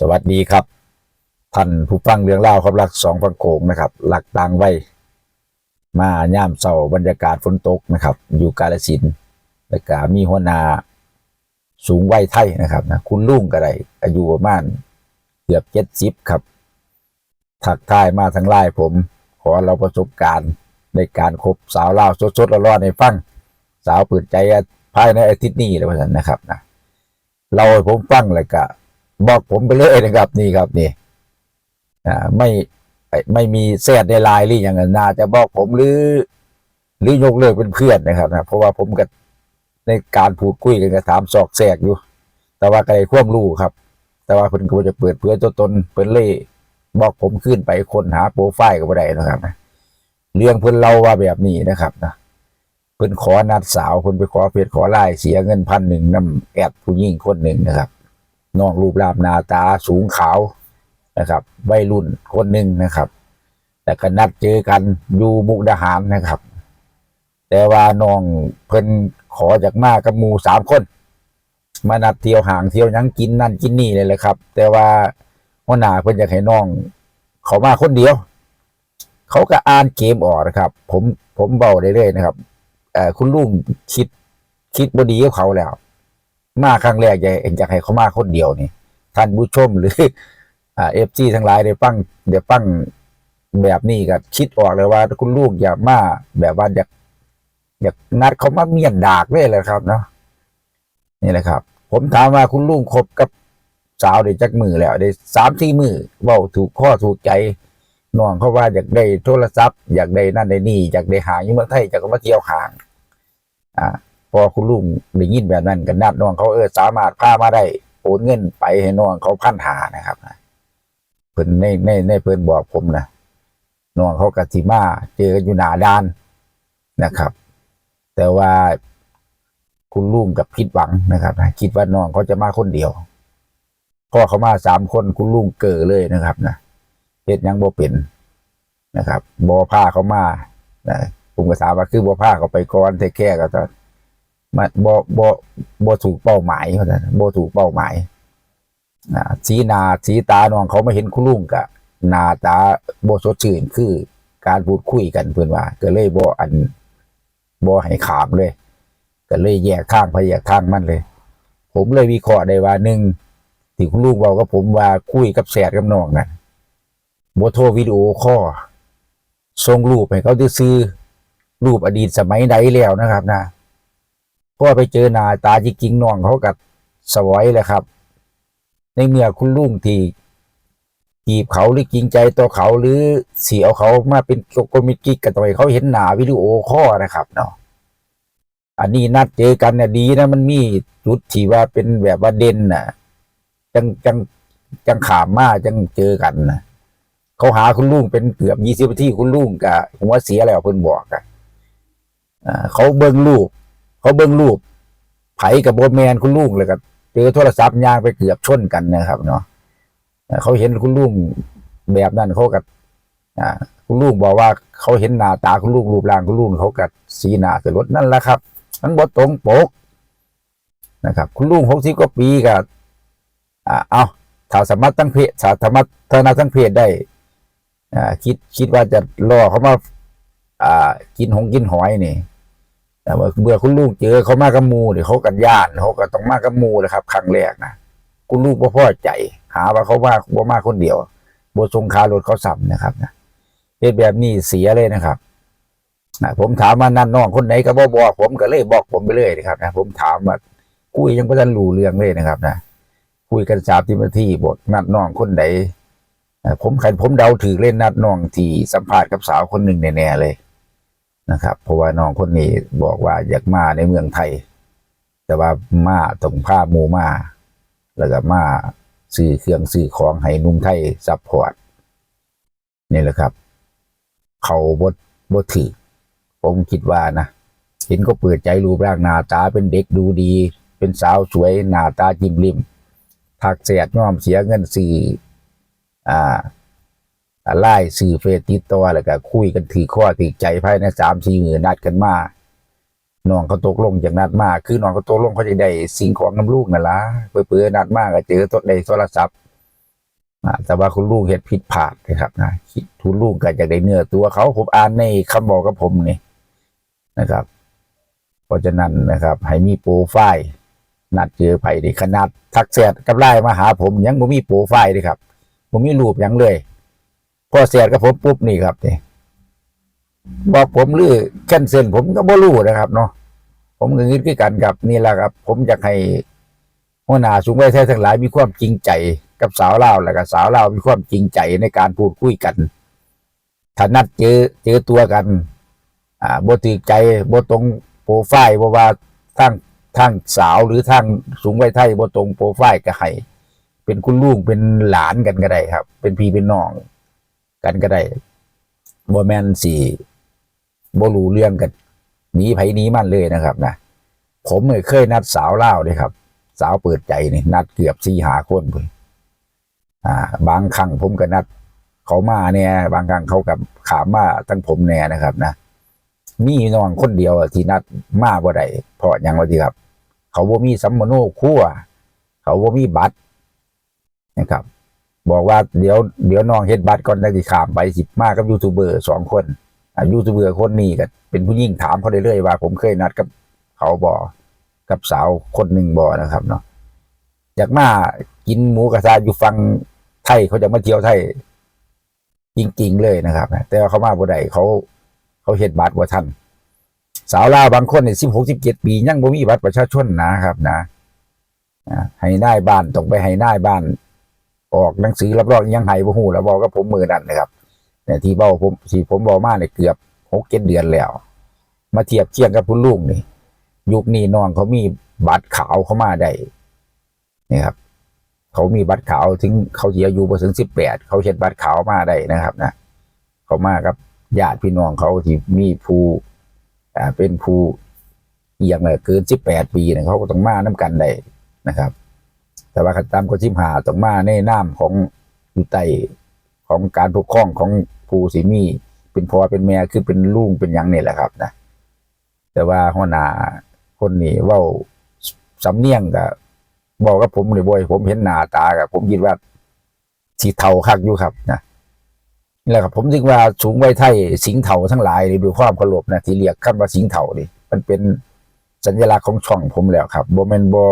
สวัสดีครับท่านผู้ฟังเรื่องเล่าครับรักสองฟังโขงนะครับหลักต่างไว้ มาย่ามเศร้าบรรยากาศฝนตกนะครับ อยู่กาลสินแล้วก็มีหัวนาสูงวัยไทยนะครับนะคุณลุงก็ได้อายุประมาณเกือบเจ็ดสิบครับถักทายมาทั้งไล่ผม ขอเราประสบการณ์ในการคบสาวเล่าสดๆร้อนๆในฟังสาวเปิดใจภายในอาทิตย์นี้เลยว่าซั่นนะครับนะเราผมฟังเลยก็ บอกผมไปเลยนะครับ นี่ครับนี่อ่าไม่ไม่มีแซดในไลน์หรืออย่างนั้นน่าจะบอกผมหรือ หรือยกเลิกเป็นเพื่อนนะครับนะเพราะว่าผมกับในการพูดคุยกันก็ถามซอกแซกอยู่ แต่ว่าก็ได้ควมรู้ครับ แต่ว่าเพิ่นก็จะเปิดเผยตัวตนเพิ่นเลยบอกผมขึ้นไปค้นหาโปรไฟล์ก็บ่ได้นะครับนะเรื่องเพิ่นเล่าว่าแบบนี้นะครับนะเพิ่นขอนัดสาวเพิ่นไปขอเพจขอไล่เสียเงินพันหนึ่งนำแอดผู้หญิงคนหนึ่งนะครับ น้องรูปร่างหน้าตาสูงขาวนะครับวัยรุ่นคนหนึ่งนะครับ แต่ก็นัดเจอกันอยู่มุกดาหารนะครับ แต่ว่าน้องเพิ่นขอจากมากับมูสามคน มานัดเที่ยวห่างเที่ยวยังกินนั่นกินนี่เลยแหละครับ แต่ว่าหัวหน้าเพิ่นอยากให้น้อง เขามาคนเดียว เขาก็อ่านเกมออกนะครับ ผมผมเบาได้เลยๆนะครับเอ่คุณลุงคิดคิดบดีกับเขาแล้ว มาครั้งแรกอยากอยากให้เขามาคนเดียวนี่ท่านผู้ชมหรืออ่าเอฟซีทั้งหลายได้ฟังเดี๋ยวฟังแบบนี้ก็คิดออกเลยว่าคุณลุงอย่ามาแบบว่าอยากอยากนัดเขามาเมียนดากเลยแหละครับเนาะนี่แหละครับ ผมถามว่าคุณลุงคบกับสาวได้จักมือแล้วได้สามสี่มือเว้าถูกข้อถูกใจน้องเขาว่าอยากได้โทรศัพท์อยากได้นั่นได้นี่อยากได้หางอยู่เมืองไทยอยากมาเที่ยวหาง อ่า พอคุณลุงได้ยินแบบนั้นกันนัดน้องเขาเออสามารถพามาได้โอนเงินไปให้น้องเขาพันหานะครับนะเพิ่นในในในเพิ่นบอกผมนะน้องเขากติมาเจอกันอยู่หน้าด้านนะครับ แต่ว่าคุณลุงกับผิดหวังนะครับนะคิดว่าน้องเขาจะมาคนเดียวพ่อเขามาสามคนคุณลุงเก่อเลยนะครับนะเฮ็ดยังบ่เป็นนะครับบ่พาเขามานะผมก็ถามว่าคือบ่พาเขาไปก่อนเทแค่ก็ตอน มันบ่บ่บ่ถูกเป้าหมายเขาแต่นบ่ถูกเป้าหมายอ่าสีหนาสีตาน้องเขาไม่เห็นคุณลุงกะหน้าตาบ่สดชื่นคือการพูดคุยกันเพิ่นว่า ก็เลยบ่อันบ่ให้ขามเลย ก็เลยแยกข้างไปแยกข้างมันเลย ผมเลยวิเคราะห์ได้ว่าหนึ่งที่คุณลุงบอกกับผมว่าคุยกับแสดกับน้องน่ะบ่โทรวิดีโอคอส่งรูปให้เขาซื้อรูปอดีตสมัยใดแล้วนะครับนะ พอไปเจอหน้าตาจริงๆน้องเขากับสวยเลยครับ ในเมื่อคุณลุงที่จีบเขาหรือจริงใจต่อเขาหรือเสียเขามาเป็นโกมิกิกกันต่อยเขาเห็นหน้าวิดีโอข้อนะครับเนาะอันนี้นัดเจอกันเนี่ยดีนะมันมีจุดที่ว่าเป็นแบบว่าเด่นน่ะ จังจังจังขามมาจังเจอกันนะเขาหาคุณลุงเป็นเกือบยี่สิบที่คุณลุงกะหัวเสียแล้วเพิ่นบอกอะอ่าเขาเบิ่งรูป เขาเบิ่งรูปไผกับโบแมนคุณลุงเลยก็เจอโทรศัพท์ยางไปเกือบชนกันนะครับเนาะเขาเห็นคุณลุงแบบนั้นเขากับคุณลุงบอกว่าเขาเห็นหน้าตาคุณลุงรูปร่างคุณลุงเขากับสีหน้าสลดนั่นแหละครับมันบ่ตรงปกนะครับ คุณลุงหกสิบกว่าปีกับอ่าเอาถ้าสามารถตั้งเพจสามารถถ้านาตั้งเพจได้อคิดคิดว่าจะล่อเขามาอ่ากินหงกินหอยนี่ แต่ว่าเบื่อคุณลูกเจอเขามากับมูเดี๋ยวเขากันย่านเขาก็ต้องมากับมูนะครับ ครั้งแรกนะคุณลูกพ่อพ่อใจ หาว่าเขาว่าบ่มาคนเดียวบททรงคารถเขาสับนะครับนะเหตุแบบนี้เสียเลยนะครับนะผมถามว่านั่นน้องคนไหนก็บอบอกผมก็เลยบอกผมไปเลยนะครับนะผมถามว่าคุยยังไม่ทันรู้เรื่องเลยนะครับนะคุยกันสามสิบนาที่บทนัดน้องคนไหนผมขันผมเดาถือเล่นนัดน้องที่สัมภาษณ์กับสาวคนหนึ่งแน่ๆเลย นะครับ เพราะว่าน้องคนนี้บอกว่าอยากมาในเมืองไทย แต่ว่ามาต้องพามูมา แล้วก็มาซื้อเครื่องซื้อของให้นุ่มไทยซัพพอร์ตนี่แหละครับ เขาบดบดถือผมคิดว่านะเห็นก็เปิดใจรูปร่างหน้าตาเป็นเด็กดูดี เป็นสาวสวยหน้าตาจิ้มริมถักเสียดย่อมเสียเงินสื่ออ่า ไล่สื่อเฟซติดต่อแล้วก็คุยกันถือข้อถือใจภายในสามสี่มือนัดกันมาน้องเขาตกลงจากนัดมาคือน้องเขาตกลงเขาจะได้สิ่งของน้ำลูกนั่นละเปื่อๆนัดมาก็เจอตัวในโทรศัพท์แต่ว่าคุณลูกเห็ดผิดพลาดนะครับนะคิดคุณลูกก็จะได้เนื้อตัวเขาผมอ่านในคำบอกกับผมนี่นะครับ เพราะฉะนั้นนะครับให้มีโปรไฟล์นัดเจอไปดิขนาดทักแชทกับไลน์มาหาผมยังบ่มีโปรไฟล์เลยครับผมมีรูปยังเลย พอแชทกับผมปุ๊บนี่ครับนี่บอกผมหรือแคนเซิลผมก็บ่รู้นะครับ เนาะผมก็คิดคือกันกับนี่แหละครับ ผมอยากให้หัวหน้าสูงวัยไทยทั้งหลายมีความจริงใจกับสาวเล่าแล้วก็สาวเล่ามีความจริงใจในการพูดคุยกันถ้านัดเจอเจอตัวกัน อ่าบ่ถือใจบ่ตรงโปรไฟล์บ่ว่าทางทางสาวหรือทางสูงวัยไทยบ่ตรงโปรไฟล์ก็ให้เป็นคุณลูกเป็นหลานกันก็ได้ครับ เป็นพี่เป็นน้อง กันก็ได้บ่แม่นสิบ่รู้เรื่องกันหนีไผหนีมันเลยนะครับนะผมเนี่ยเคยนัดสาวเล่าเลยครับ สาวเปิดใจนี่นัดเกือบสี่หาคนพุ่นอ่า บางครั้งผมก็นัด เขามาเนี่ยบางครั้งเขากับขามมาตั้งผมแน่นะครับนะมีน้องคนเดียวที่นัดมาบ่ได้เพราะยังว่าที่ครับ เขาบ่มีสัมมโนครัวเขาบ่มีบัตรนะครับ บอกว่าเดี๋ยวเดี๋ยวน้องเฮ็ดบัตรก่อนได้สิขามไปสิบมากับยูทูบเบอร์สองคนยูทูบเบอร์คนนี้ก็เป็นผู้หญิงถามเขาเรื่อยๆว่า ผมเคยนัดกับเขาบ่กับสาวคนหนึ่งบ่นะครับเนาะอยากมากินหมูกระทะอยู่ฟังไทยเขาจะมาเที่ยวไทยจริงๆเลยนะครับ แต่ว่าเขามาบ่ได้เขาเขาเฮ็ดบัตรบ่ทันสาวลาวบางคนเนี่ยสิบหกสิบเจ็ดปียังบ่มีบัตรประชาชนนะครับนะให้นายบ้านต้องไปให้นายบ้าน ออกหนังสือรับรองยังให้บ่ฮู้แล้วบอกกับผมมือนั่นนะครับเนี่ยที่เบ้าผมที่ผมบอกมาเนี่ยเกือบหกเจ็ดเดือนแล้ว มาเทียบเคียงกับคุณลุงนี่ยุคนี้น้องเขามีบัตรขาวเข้ามาได้นี่ครับ เขามีบัตรขาวถึงเขาเสียอายุบ่ถึงสิบแปดเขาเช็ดบัตรขาวมาได้นะครับนะเขามากับญาติพี่น้องเขาที่มีผู้อ่าเป็นผู้เอียงเลยเกินสิบแปดปีเนี่ยเขาก็ต้องมาน้ากันได้นะครับ แต่ว่าขันตามก็ชิมหาต้องมาในน้ำของอยู่ใต้ของการปกครองของผู้สิมีเป็นพ่อเป็นแม่คือเป็นลุงเป็นยังนี่แหละครับนะแต่ว่าหัวหน้าคนนี้ว่าสำเนียงกับบอกกับผมเลยบ่อยผมเห็นหน้าตากับผมคิดว่าสีเทาคักอยู่ครับนะนี่แหละครับ ผมคิดว่าสูงวัยไทยสิงเทาทั้งหลายนี่ด้วยความเคารพนะที่เรียกคำว่าสิงเทานี่มันเป็นสัญลักษณ์ของช่องผมแล้วครับโบแม่นบ่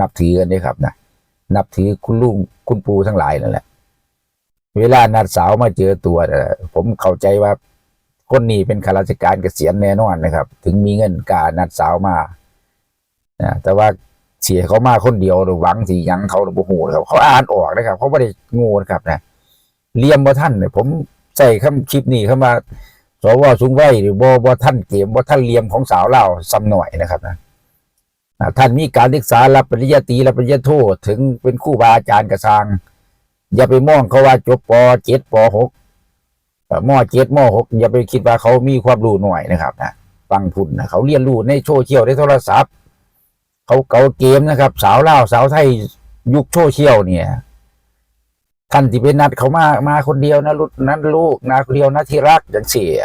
นับถือกันเด้ครับนะ นับถือคุณลุงคุณปู่ทั้งหลายนั่นแหละ เวลานัดสาวมาเจอตัวผมเข้าใจว่าคนนี้เป็นข้าราชการเกษียณแน่นอนนะครับ ถึงมีเงินกานัดสาวมานะแต่ว่าเสียเขามาคนเดียวหรือหวังสียังเขาหรือบ่หูนะครับเขาอ่านออกนะครับเขาไม่ได้งูนะครับนะเลียมบ่าท่านเนี่ยผมใส่คำคลิปนี้เข้ามาสวสูงไว้หรือบ่บ่ท่านเกมบ่ท่านเลียมของสาวเล่าซ้ำหน่อยนะครับนะ ท่านมีการศึกษารับปริญญาตรีรับปริญญาโทถึงเป็นครูบาอาจารย์กระซางอย่าไปมองเขาว่าจบปเจ็ดปหกเอ่อเจ็ดมอหกอย่าไปคิดว่าเขามีความรู้หน่อยนะครับนะฟังพุ่นนะเขาเรียนรู้ในโซเชียลในโทรศัพท์ เขาเก่าเกมนะครับ สาวเล่าสาวไทยยุคโซเชียลเนี่ย ท่านที่ไปนัดเขามามาคนเดียวนะลูกนั้นลูกนะคนเดียวนะที่รักอย่างเสีย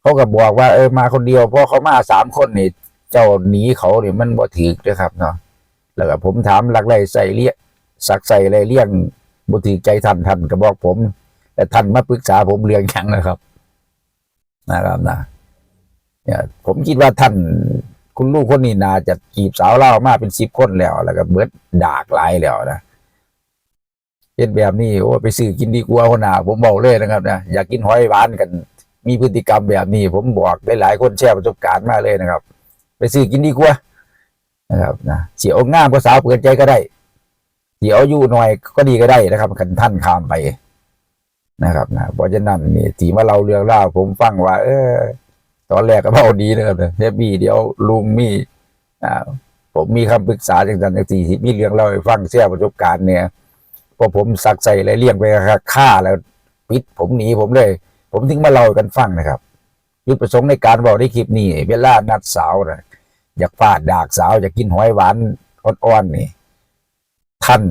เขาก็บอกว่าเออมาคนเดียวเพราะเขามาสามคนนี่ เจ้าหนีเขาเนี่ยมันบ่ถือนะครับเนาะแล้วก็ผมถามหลักไรใส่เลี้ยสักใส่ไรเลี้ยงบ่ถือใจท่านท่านก็บอกผมแต่ท่านมาปรึกษาผมเรื่องหยังนะครับนะครับนะเนี่ยผมคิดว่าท่านคุณลูกคนนี้นาจะจีบสาวเล่ามาเป็นสิบคนแล้ว แล้วก็เบิดดากหลายแล้วนะเห็นแบบนี้โอ้ไปซื้อกินดีกว่าคนหนาผมบอกเลยนะครับนะอยากกินหอยหวานกัน มีพฤติกรรมแบบนี้ ผมบอกได้หลายคนแชร์ประสบการณ์มาเลยนะครับ ไปซื้อกินดีกว่านะครับนะเสียองงามก็สาวเปิดใจก็ได้เสียอายุหน่อยก็ดีก็ได้นะครับคันท่านข้ามไปนะครับนะเพราะฉะนั้นนี่ที่มาเราเรื่องเล่าผมฟังว่า เออ ตอนแรกก็เบาดีนะครับเทปบี้เดี๋ยวลุงมีอ่าผมมีคำปรึกษาจากจันทร์สี่ที่มีเรื่องเล่าให้ฟังเสียประสบการณ์เนี่ยพอผมสักใส่อะไรเลี่ยงไปฆ่าแล้วปิดผมหนีผมเลย ผมถึงมาเล่ากันฟังนะครับจุดประสงค์ในการบอกในคลิปนี้เวลานัดสาวนะ อยากฟาดดากสาวอยากกินหอยหวานอ่อนๆนี่ ท่าน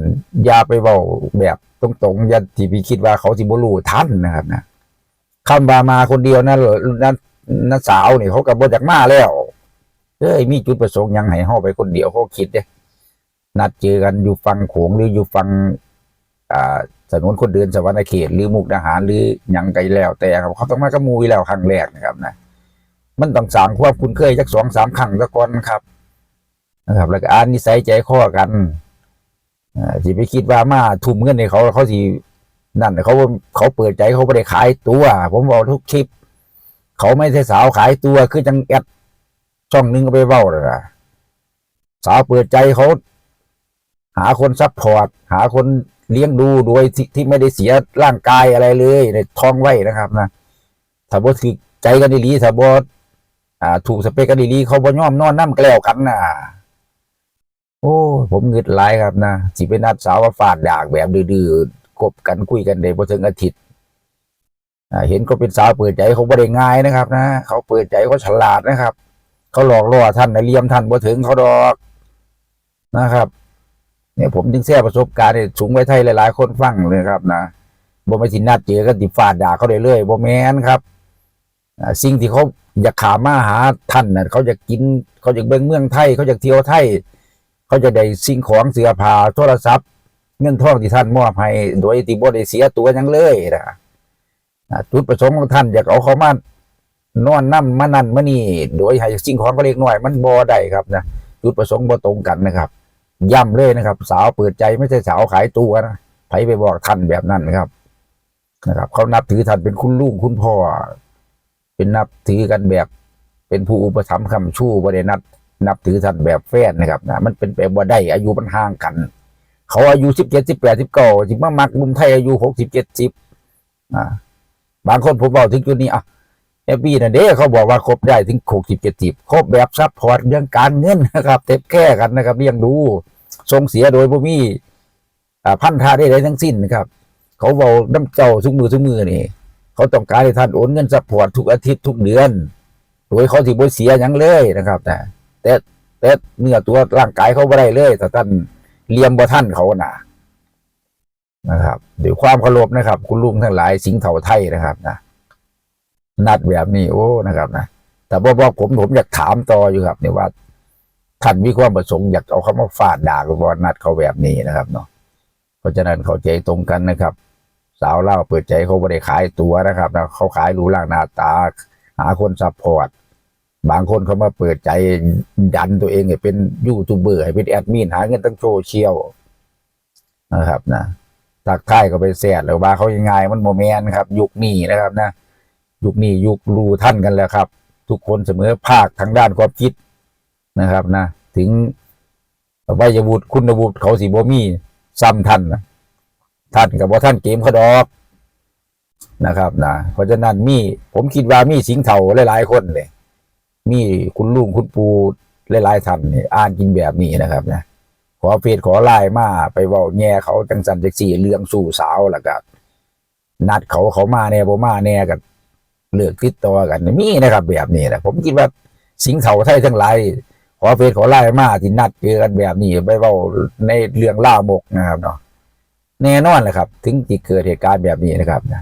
อย่าไปเบาแบบตรงๆอย่าที่พี่คิดว่าเขาสิบรูท่านนะครับนะคำบามาคนเดียวนั่นนั่นนักสาวนี่เขากับบจากมาแล้วเอ้ยมีจุดประสงค์ยังให้เฮาไปคนเดียวเขาคิดเด้นัดเจอกันอยู่ฟังโขงหรืออยู่ฟังอ่าถนนคนเดินสวรรณเขตหรือมุกดาหารหรือยังไกแล้วแต่ครับเขาต้องมากระมูยแล้วครั้งแรกนะครับนะ มันต้องสางความคุ้นเคยจักสองสามครั้งซะก่อนครับ นะครับ แล้วก็อ่านนิสัยใจคอกันอ่าสิไปคิดว่ามาทุ่มเงินในเขาเขาสินั่นเขาเขาเปิดใจเขาไม่ได้ขายตัว ผมบอกทุกคลิป เขาไม่ใช่สาวขายตัวคือจังแอดช่องนึงก็ไปเว้าเลยนะสาวเปิดใจเขาหาคนซัพพอร์ตหาคนเลี้ยงดูโดยที่ที่ไม่ได้เสียร่างกายอะไรเลยในท้องไว้นะครับ นะถ้าบ่ถือใจกันดีๆถ้าบอ่ อ่า ถูกสเปคกันดีๆเขาบ่ยอมนอนน้ำแกล้วกันน่ะโอ้ผมเงึดหลายครับนะสิเป็นนัดสาวว่าฟาดดากแบบดื้อๆกบกันคุยกันได้บ่ถึงอาทิตย์อ่าเห็นก็เป็นสาวเปิดใจเขาบ่ได้ง่ายนะครับ นะเขาเปิดใจเขาฉลาดนะครับ เขาหลอกล่อท่านในเลียมท่านบ่ถึงเขาดอกนะครับเนี่ยผมจึงแชร์ประสบการณ์สูงไว้ไทยหลายๆ คนฟังเลยครับนะบ่ไม่สินัดเจอกันติฟาดด่าเขาได้เลยบ่แมนครับอ่าสิ่งที่เขา อยากขามาหาท่านน่ะเขาอยากกินเขาอยากเบิ่งเมืองไทย เขาอยากเที่ยวไทย เขาจะได้สิ่งของเสื้อผ้าโทรศัพท์เงินทองที่ท่านมอบให้โดยที่บ่ได้เสียตัวยังเลยนะจุดประสงค์ของท่านอยากเอาเขามานอนนั่มานั่นมานี่โดยให้สิ่งของก็เล็กน้อย มันบ่ได้ครับนะจุดประสงค์บ่ตรงกันนะครับย้ำเลยนะครับ สาวเปิดใจไม่ใช่สาวขายตัวนะไผไปบอกท่านแบบนั้นนะครับนะครับ เขานับถือท่านเป็นคุณลุงคุณพ่อ เป็นนับถือกันแบบเป็นผู้อุปถัมภ์คำชู้บ่ได้นับนับถือท่านแบบแฟนนะครับนะมันเป็นไปบ่ได้อายุมันห่างกัน เขาอายุสิบเจ็ดสิบแปดสิบเก้าจิมามักหนุ่มไทยอายุหกสิบเจ็ดสิบอ่าบางคนผมบอกถึงจุดนี้อะแอปปี้นะเด้เขาบอกว่าครบได้ถึงหกสิบเจ็ดสิบครบแบบซัพพอร์ตเรื่องการเงินนะครับเต็บแก้กันนะครับเลี้ยงดูทรงเสียโดยบ่มีอ่าพันธาได้ไรทั้งสิ้นนะครับ เขาบอกน้ำเจ้าทุกมือทุกมือนี่ เขาต้องการให้ท่านโอนเงินซัพพอร์ตทุกอาทิตย์ทุกเดือน โดยเขาที่บ่เสียยังเลยนะครับแต่แต่แต่เนื้อตัวร่างกายเขาบ่ได้เลยแต่ท่านเลียมบ่ท่านเขาน่ะนะครับด้วยความเคารพนะครับ คุณลุงทั้งหลายสิงห์เถาไทยนะครับนะนัดแบบนี้โอ้นะครับนะแต่ว่าว่าผมผมอยากถามต่ออยู่ครับเนี่ยว่าท่านมีความประสงค์อยากเอาเขามาฟาดด่าหรือว่านัดเขาแบบนี้นะครับเนาะเพราะฉะนั้นเข้าใจตรงกันนะครับ สาวเล่าเปิดใจเขาไม่ได้ขายตัวนะครับนะเขาขายรูร่างหน้าตา หาคนซัพพอร์ตบางคนเขามาเปิดใจดันตัวเองให้เป็นยูทูบเบอร์ให้เป็นแอดมินหาเงินตั้งโซเชียลนะครับนะทักทายก็ไปแซดหรือว่าเขายังไงมันโมเมนครับ ยุคนี้นะครับนะยุคนี้ยุครูท่านกันแล้วครับ ทุกคนเสมอภาคทางด้านความคิดนะครับนะ ถึงวัยวุฒิคุณวุฒิเขาสีบ่มีซ้ำท่านนะ ท่านกับว่าท่านเกมเขาดอกนะครับนะเพราะฉะนั้นมีผมคิดว่ามีสิงเถาหลายๆคนเลยมีคุณลุงคุณปูหลายๆท่านเนี่ยอ่านกินแบบนี้นะครับนะขอเฟซขอไลน์มาไปว้าแง่เขาจังสันจักสี่เรื่องสู่สาวแล้วก็นัดเขาเขามาแน่บ่มาแน่กันเลือกติดต่อกันมีนะครับ แบบนี้นะผมคิดว่าสิงเถาไทยทั้งหลายขอเฟซขอไลน์มาที่นัดเจอกันแบบนี้ไปว้าในเรื่องล่ามกนะครับเนาะ แน่นอนแหละครับ ถึงที่เกิดเหตุการณ์แบบนี้นะครับนะ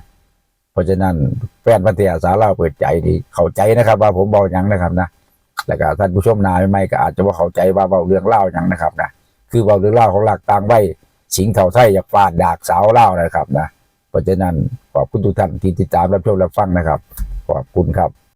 เพราะฉะนั้นแฟนพันธุ์อาสาเล่าเปิดใจดีเข้าใจนะครับ ว่าผมบอกหยังนะครับนะแล้วก็ท่านผู้ชมนาใหม่ก็อาจจะว่าเข้าใจว่าเว้าเรื่องเล่ายังนะครับนะคือเบาเรื่องเล่าของหลักต่างไว้สิงเถาไทยอยากฟาดดากสาวเล่านะครับนะเพราะฉะนั้นขอบคุณทุกท่านที่ติดตามรับชมรับฟังนะครับ ขอบคุณครับ